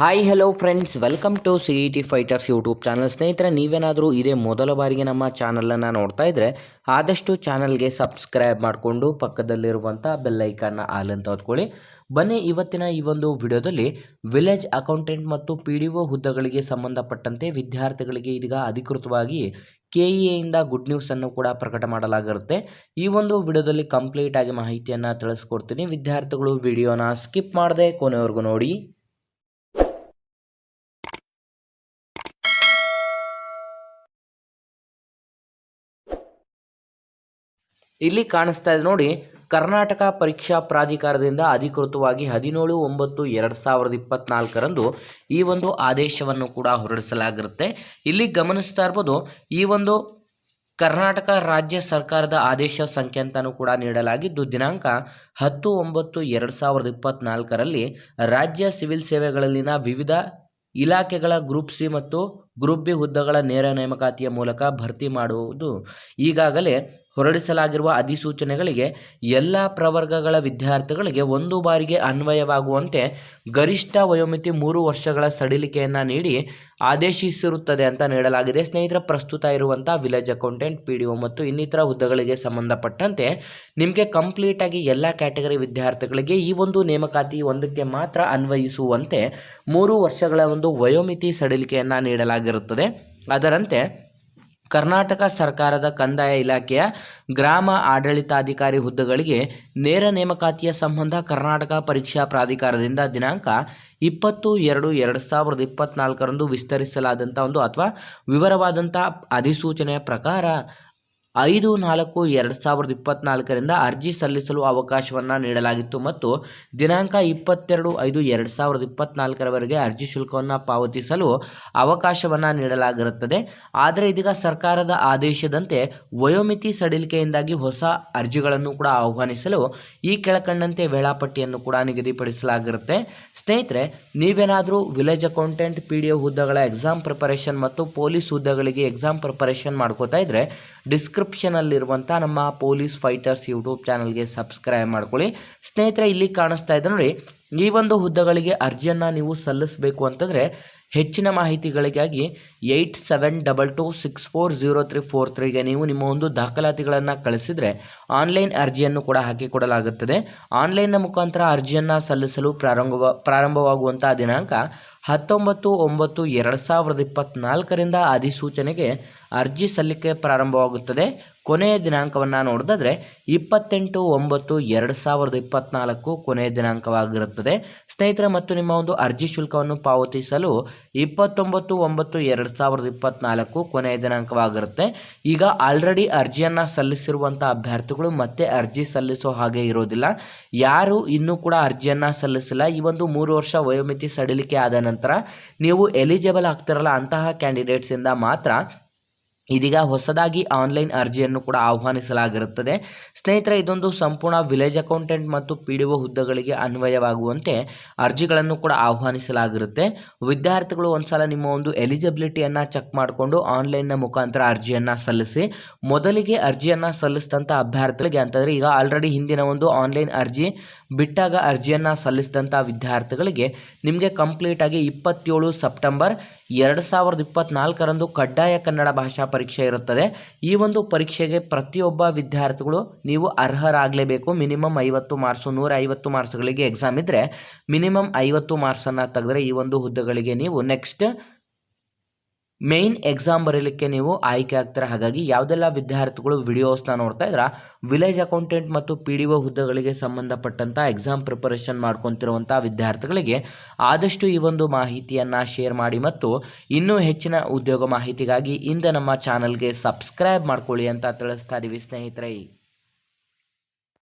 Hi hello friends welcome to C E T fighters YouTube channel ಸ್ನೇಹಿತರೆ, ನೀವೇನಾದರೂ ಇದೇ ಮೊದಲ ಬಾರಿಗೆ ನಮ್ಮ ಚಾನಲನ್ನು ನೋಡ್ತಾ ಇದ್ದರೆ ಆದಷ್ಟು ಚಾನಲ್ಗೆ ಸಬ್ಸ್ಕ್ರೈಬ್ ಮಾಡಿಕೊಂಡು ಪಕ್ಕದಲ್ಲಿರುವಂಥ ಬೆಲ್ಲೈಕನ್ನ ಆಲ್ ಅಂತ ಬನ್ನಿ, ಇವತ್ತಿನ ಈ ಒಂದು ವಿಡಿಯೋದಲ್ಲಿ ವಿಲೇಜ್ ಅಕೌಂಟೆಂಟ್ ಮತ್ತು ಪಿ ಡಿ ಒ ಹುದ್ದೆಗಳಿಗೆ ಸಂಬಂಧಪಟ್ಟಂತೆ ವಿದ್ಯಾರ್ಥಿಗಳಿಗೆ ಇದೀಗ ಅಧಿಕೃತವಾಗಿ ಕೆ ಇ ಎಯಿಂದ ಗುಡ್ ನ್ಯೂಸನ್ನು ಕೂಡ ಪ್ರಕಟ ಮಾಡಲಾಗಿರುತ್ತೆ. ಈ ಒಂದು ವಿಡಿಯೋದಲ್ಲಿ ಕಂಪ್ಲೀಟಾಗಿ ಮಾಹಿತಿಯನ್ನು ತಿಳಿಸ್ಕೊಡ್ತೀನಿ. ವಿದ್ಯಾರ್ಥಿಗಳು ವಿಡಿಯೋನ ಸ್ಕಿಪ್ ಮಾಡದೆ ಕೊನೆವರೆಗೂ ನೋಡಿ. ಇಲ್ಲಿ ಕಾಣಿಸ್ತಾ ಇದೆ ನೋಡಿ, ಕರ್ನಾಟಕ ಪರೀಕ್ಷಾ ಪ್ರಾಧಿಕಾರದಿಂದ ಅಧಿಕೃತವಾಗಿ ಹದಿನೇಳು ಒಂಬತ್ತು ಎರಡು ಸಾವಿರದ ಇಪ್ಪತ್ತ್ನಾಲ್ಕರಂದು ಈ ಒಂದು ಆದೇಶವನ್ನು ಕೂಡ ಹೊರಡಿಸಲಾಗಿರುತ್ತೆ. ಇಲ್ಲಿ ಗಮನಿಸ್ತಾ ಇರ್ಬೋದು, ಈ ಒಂದು ಕರ್ನಾಟಕ ರಾಜ್ಯ ಸರ್ಕಾರದ ಆದೇಶ ಸಂಖ್ಯೆ ಅಂತಲೂ ಕೂಡ ನೀಡಲಾಗಿದ್ದು, ದಿನಾಂಕ ಹತ್ತು ಒಂಬತ್ತು ಎರಡು ಸಾವಿರದ ಇಪ್ಪತ್ನಾಲ್ಕರಲ್ಲಿ ರಾಜ್ಯ ಸಿವಿಲ್ ಸೇವೆಗಳಲ್ಲಿನ ವಿವಿಧ ಇಲಾಖೆಗಳ ಗ್ರೂಪ್ ಸಿ ಮತ್ತು ಗ್ರೂಪ್ ಬಿ ಹುದ್ದೆಗಳ ನೇರ ನೇಮಕಾತಿಯ ಮೂಲಕ ಭರ್ತಿ ಮಾಡುವುದು ಈಗಾಗಲೇ ಹೊರಡಿಸಲಾಗಿರುವ ಅಧಿಸೂಚನೆಗಳಿಗೆ ಎಲ್ಲ ಪ್ರವರ್ಗಗಳ ವಿದ್ಯಾರ್ಥಿಗಳಿಗೆ ಒಂದು ಬಾರಿಗೆ ಅನ್ವಯವಾಗುವಂತೆ ಗರಿಷ್ಠ ವಯೋಮಿತಿ ಮೂರು ವರ್ಷಗಳ ಸಡಿಲಿಕೆಯನ್ನು ನೀಡಿ ಆದೇಶಿಸಿರುತ್ತದೆ ಅಂತ ನೀಡಲಾಗಿದೆ. ಸ್ನೇಹಿತರ, ಪ್ರಸ್ತುತ ಇರುವಂಥ village accountant, P D O ಮತ್ತು ಇನ್ನಿತರ ಹುದ್ದೆಗಳಿಗೆ ಸಂಬಂಧಪಟ್ಟಂತೆ ನಿಮಗೆ ಕಂಪ್ಲೀಟಾಗಿ ಎಲ್ಲ ಕ್ಯಾಟಗರಿ ವಿದ್ಯಾರ್ಥಿಗಳಿಗೆ ಈ ಒಂದು ನೇಮಕಾತಿ ಒಂದಕ್ಕೆ ಮಾತ್ರ ಅನ್ವಯಿಸುವಂತೆ ಮೂರು ವರ್ಷಗಳ ಒಂದು ವಯೋಮಿತಿ ಸಡಿಲಿಕೆಯನ್ನು ನೀಡಲಾಗಿರುತ್ತದೆ ಅದರಂತೆ ಕರ್ನಾಟಕ ಸರ್ಕಾರದ ಕಂದಾಯ ಇಲಾಖೆಯ ಗ್ರಾಮ ಆಡಳಿತಾಧಿಕಾರಿ ಹುದ್ದೆಗಳಿಗೆ ನೇರ ನೇಮಕಾತಿಯ ಸಂಬಂಧ ಕರ್ನಾಟಕ ಪರೀಕ್ಷಾ ಪ್ರಾಧಿಕಾರದಿಂದ ದಿನಾಂಕ ಇಪ್ಪತ್ತು ಎರಡು ಎರಡು ಸಾವಿರದ ಇಪ್ಪತ್ತ್ನಾಲ್ಕರಂದು ವಿಸ್ತರಿಸಲಾದಂಥ ಒಂದು ಅಥವಾ ವಿವರವಾದಂಥ ಅಧಿಸೂಚನೆಯ ಪ್ರಕಾರ ಐದು, ನಾಲ್ಕು, ಎರಡು ಸಾವಿರದ ಇಪ್ಪತ್ತ್ನಾಲ್ಕರಿಂದ ಅರ್ಜಿ ಸಲ್ಲಿಸಲು ಅವಕಾಶವನ್ನು ನೀಡಲಾಗಿತ್ತು ಮತ್ತು ದಿನಾಂಕ ಇಪ್ಪತ್ತೆರಡು, ಐದು, ಎರಡು ಸಾವಿರದ ಇಪ್ಪತ್ತ್ನಾಲ್ಕರವರೆಗೆ ಅರ್ಜಿ ಶುಲ್ಕವನ್ನು ಪಾವತಿಸಲು ಅವಕಾಶವನ್ನು ನೀಡಲಾಗಿರುತ್ತದೆ. ಆದರೆ ಇದೀಗ ಸರ್ಕಾರದ ಆದೇಶದಂತೆ ವಯೋಮಿತಿ ಸಡಿಲಿಕೆಯಿಂದಾಗಿ ಹೊಸ ಅರ್ಜಿಗಳನ್ನು ಕೂಡ ಆಹ್ವಾನಿಸಲು ಈ ಕೆಳಕಂಡಂತೆ ವೇಳಾಪಟ್ಟಿಯನ್ನು ಕೂಡ ನಿಗದಿಪಡಿಸಲಾಗಿರುತ್ತೆ. ಸ್ನೇಹಿತರೆ, ನೀವೇನಾದರೂ village accountant, P D O ಹುದ್ದೆಗಳ ಎಕ್ಸಾಮ್ ಪ್ರಿಪರೇಷನ್ ಮತ್ತು ಪೊಲೀಸ್ ಹುದ್ದೆಗಳಿಗೆ ಎಕ್ಸಾಮ್ ಪ್ರಿಪರೇಷನ್ ಮಾಡ್ಕೋತಾ ಇದ್ದರೆ ಡಿಸ್ಕ್ರಿಪ್ಷನಲ್ಲಿರುವಂಥ ನಮ್ಮ ಪೊಲೀಸ್ ಫೈಟರ್ಸ್ ಯೂಟ್ಯೂಬ್ ಚಾನಲ್ಗೆ ಸಬ್ಸ್ಕ್ರೈಬ್ ಮಾಡ್ಕೊಳ್ಳಿ. ಸ್ನೇಹಿತರೆ, ಇಲ್ಲಿ ಕಾಣಿಸ್ತಾ ಇದೆ ನೋಡಿ, ಈ ಒಂದು ಹುದ್ದೆಗಳಿಗೆ ಅರ್ಜಿಯನ್ನು ನೀವು ಸಲ್ಲಿಸಬೇಕು ಅಂತಂದರೆ ಹೆಚ್ಚಿನ ಮಾಹಿತಿಗಳಿಗಾಗಿ eight seven double two six four zero three four ತ್ರೀಗೆ ನೀವು ನಿಮ್ಮ ಒಂದು ದಾಖಲಾತಿಗಳನ್ನು ಕಳಿಸಿದರೆ ಆನ್ಲೈನ್ ಅರ್ಜಿಯನ್ನು ಕೂಡ ಹಾಕಿಕೊಡಲಾಗುತ್ತದೆ. ಆನ್ಲೈನ್ನ ಮುಖಾಂತರ ಅರ್ಜಿಯನ್ನು ಸಲ್ಲಿಸಲು ಪ್ರಾರಂಭವ ಪ್ರಾರಂಭವಾಗುವಂಥ ದಿನಾಂಕ ಹತ್ತೊಂಬತ್ತು ಒಂಬತ್ತು ಎರಡು ಸಾವಿರದ ಇಪ್ಪತ್ತ್ನಾಲ್ಕರಿಂದ ಅಧಿಸೂಚನೆಗೆ ಅರ್ಜಿ ಸಲ್ಲಿಕೆ ಪ್ರಾರಂಭವಾಗುತ್ತದೆ. ಕೊನೆಯ ದಿನಾಂಕವನ್ನು ನೋಡಿದ್ರೆ ಇಪ್ಪತ್ತೆಂಟು ಒಂಬತ್ತು ಎರಡು ಸಾವಿರದ ಇಪ್ಪತ್ನಾಲ್ಕು ಕೊನೆಯ ದಿನಾಂಕವಾಗಿರುತ್ತದೆ. ಸ್ನೇಹಿತರೆ, ಮತ್ತು ನಿಮ್ಮ ಒಂದು ಅರ್ಜಿ ಶುಲ್ಕವನ್ನು ಪಾವತಿಸಲು ಇಪ್ಪತ್ತೊಂಬತ್ತು ಒಂಬತ್ತು ಎರಡು ಸಾವಿರದ ಇಪ್ಪತ್ತ್ನಾಲ್ಕು ಕೊನೆಯ ದಿನಾಂಕವಾಗಿರುತ್ತೆ. ಈಗ ಆಲ್ರೆಡಿ ಅರ್ಜಿಯನ್ನು ಸಲ್ಲಿಸಿರುವಂಥ ಅಭ್ಯರ್ಥಿಗಳು ಮತ್ತೆ ಅರ್ಜಿ ಸಲ್ಲಿಸೋ ಹಾಗೆ ಇರೋದಿಲ್ಲ. ಯಾರು ಇನ್ನೂ ಕೂಡ ಅರ್ಜಿಯನ್ನು ಸಲ್ಲಿಸಿಲ್ಲ. ಈ ಒಂದು ಮೂರು ವರ್ಷ ವಯೋಮಿತಿ ಸಡಿಲಿಕೆ ಆದ ನಂತರ ನೀವು ಎಲಿಜಿಬಲ್ ಆಗ್ತಿರಲ್ಲ ಅಂತಹ ಕ್ಯಾಂಡಿಡೇಟ್ಸಿಂದ ಮಾತ್ರ ಇದೀಗ ಹೊಸದಾಗಿ ಆನ್ಲೈನ್ ಅರ್ಜಿಯನ್ನು ಕೂಡ ಆಹ್ವಾನಿಸಲಾಗಿರುತ್ತದೆ. ಸ್ನೇಹಿತರೆ, ಇದೊಂದು ಸಂಪೂರ್ಣ ವಿಲೇಜ್ ಅಕೌಂಟೆಂಟ್ ಮತ್ತು ಪಿ ಡಿ ಒ ಹುದ್ದೆಗಳಿಗೆ ಅನ್ವಯವಾಗುವಂತೆ ಅರ್ಜಿಗಳನ್ನು ಕೂಡ ಆಹ್ವಾನಿಸಲಾಗಿರುತ್ತೆ. ವಿದ್ಯಾರ್ಥಿಗಳು ಒಂದ್ಸಲ ನಿಮ್ಮ ಒಂದು ಎಲಿಜಿಬಿಲಿಟಿಯನ್ನು ಚೆಕ್ ಮಾಡಿಕೊಂಡು ಆನ್ಲೈನ್ನ ಮುಖಾಂತರ ಅರ್ಜಿಯನ್ನು ಸಲ್ಲಿಸಿ, ಮೊದಲಿಗೆ ಅರ್ಜಿಯನ್ನು ಸಲ್ಲಿಸಿದಂಥ ಅಭ್ಯರ್ಥಿಗಳಿಗೆ ಅಂತಂದರೆ ಈಗ ಆಲ್ರೆಡಿ ಹಿಂದಿನ ಒಂದು ಆನ್ಲೈನ್ ಅರ್ಜಿ ಬಿಟ್ಟಾಗ ಅರ್ಜಿಯನ್ನು ಸಲ್ಲಿಸಿದಂಥ ವಿದ್ಯಾರ್ಥಿಗಳಿಗೆ ನಿಮಗೆ ಕಂಪ್ಲೀಟಾಗಿ ಇಪ್ಪತ್ತೇಳು ಸೆಪ್ಟೆಂಬರ್ ಎರಡು ಸಾವಿರದ ಇಪ್ಪತ್ತ್ನಾಲ್ಕರಂದು ಕಡ್ಡಾಯ ಕನ್ನಡ ಭಾಷಾ ಪರೀಕ್ಷೆ ಇರುತ್ತದೆ. ಈ ಒಂದು ಪರೀಕ್ಷೆಗೆ ಪ್ರತಿಯೊಬ್ಬ ವಿದ್ಯಾರ್ಥಿಗಳು ನೀವು ಅರ್ಹರಾಗಲೇಬೇಕು. ಮಿನಿಮಮ್ ಐವತ್ತು ಮಾರ್ಕ್ಸು ನೂರ ಐವತ್ತು ಮಾರ್ಕ್ಸ್ಗಳಿಗೆ ಎಕ್ಸಾಮ್ ಇದ್ದರೆ ಮಿನಿಮಮ್ ಐವತ್ತು ಮಾರ್ಕ್ಸನ್ನು ತೆಗೆದ್ರೆ ಈ ಒಂದು ಹುದ್ದೆಗಳಿಗೆ ನೀವು ನೆಕ್ಸ್ಟ್ ಮೇಯ್ನ್ ಎಕ್ಸಾಮ್ ಬರೀಲಿಕ್ಕೆ ನೀವು ಆಯ್ಕೆ ಆಗ್ತಾರೆ? ಹಾಗಾಗಿ ಯಾವುದೆಲ್ಲ ವಿದ್ಯಾರ್ಥಿಗಳು ವಿಡಿಯೋಸ್ನ ನೋಡ್ತಾ ಇದ್ರ? ವಿಲೇಜ್ ಅಕೌಂಟೆಂಟ್ ಮತ್ತು ಪಿ ಡಿ ಒ ಹುದ್ದೆಗಳಿಗೆ ಸಂಬಂಧಪಟ್ಟಂಥ ಎಕ್ಸಾಮ್ ಪ್ರಿಪರೇಷನ್ ಮಾಡ್ಕೊತಿರುವಂಥ ವಿದ್ಯಾರ್ಥಿಗಳಿಗೆ ಆದಷ್ಟು ಈ ಒಂದು ಮಾಹಿತಿಯನ್ನು ಶೇರ್ ಮಾಡಿ ಮತ್ತು ಇನ್ನೂ ಹೆಚ್ಚಿನ ಉದ್ಯೋಗ ಮಾಹಿತಿಗಾಗಿ ಇಂದ ನಮ್ಮ ಚಾನಲ್ಗೆ ಸಬ್ಸ್ಕ್ರೈಬ್ ಮಾಡ್ಕೊಳ್ಳಿ ಅಂತ ತಿಳಿಸ್ತಾ ಇದ್ದೀವಿ ಸ್ನೇಹಿತರೆ.